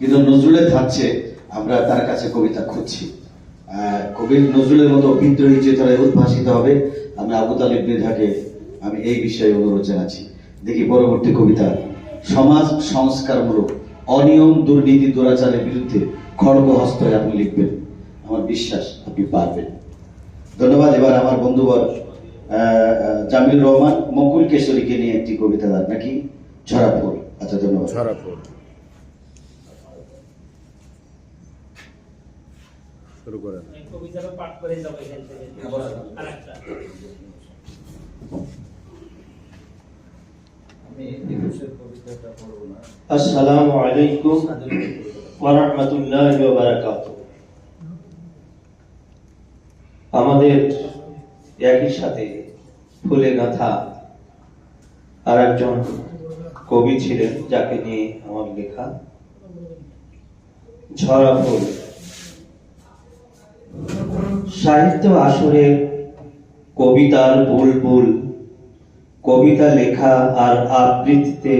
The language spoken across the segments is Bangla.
কিন্তু নজরুলের ধাচ্ছে আমরা তার কাছে কবিতা খুঁজছি। কবি নজরুলের মতো বিদ্রোহী চেতনায় উদ্ভাসিত হবে আমি আবু তালিব মৃধাকে আমি এই বিষয়ে অনুরোধ জানাচ্ছি। দেখি পরবর্তী কবিতা। সমাজ সংস্কারমূলক, অনিয়ম, দুর্নীতি, দুরাচারের বিরুদ্ধে খড়গ হস্তে আপনি লিখবেন। আমার বিশ্বাস আপনি পারবেন। ধন্যবাদ। এবার আমার বন্ধুবর জামিল রহমান মকুল কেশরীকে নিয়ে একটি কবিতা নাকি? ঝরাফুল আচ্ছা ধন্যবাদ। ঝরাপুর শুরু করেন পাঠ করে যাব এখান থেকে। আর আসসালামু আলাইকুম ওয়া রাহমাতুল্লাহি ওয়া বারাকাতুহু। আমাদের একই সাথে ফুলে গাঁথা আর একজন কবি ছিলেন যাকে নিয়ে আমার লেখা ঝরা ফুল। সাহিত্য আসরে কবিতার বুলবুল, কবিতা লেখা আর আবৃত্তিতে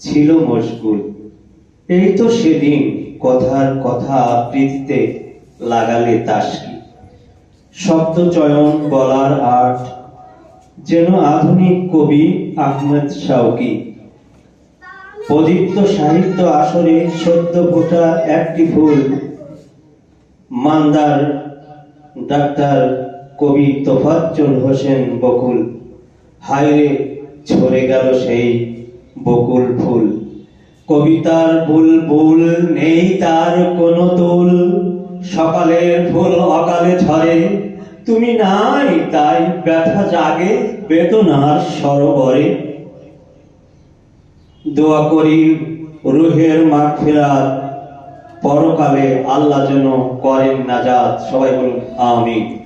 ছিল মশগুল। এই তো সেদিন কথার কথা আবৃত্তিতে লাগালে তাসকি। শব্দ চয়ন বলার আর্ট, যেন আধুনিক কবি আহমেদ শাওকি। প্রদীপ্ত সাহিত্য আসরে সদ্য ফোটা একটি ফুল, মান্দার ডাক্তার কবি তোফাজ্জল হোসেন বকুল। হায়রে ঝরে গেল সেই বকুল ফুল। কবিতার বুলবুল নেই তার কোনো তুল সকালের ফুল অকালে ঝরে। তুমি নাই তাই ব্যথা জাগে বেদনার সরোবরে। দোয়া করি রুহের মাঠ ফেরাত পরকালে আল্লাহ যেন করেন নাজাত। সবাই বলুন আমিন।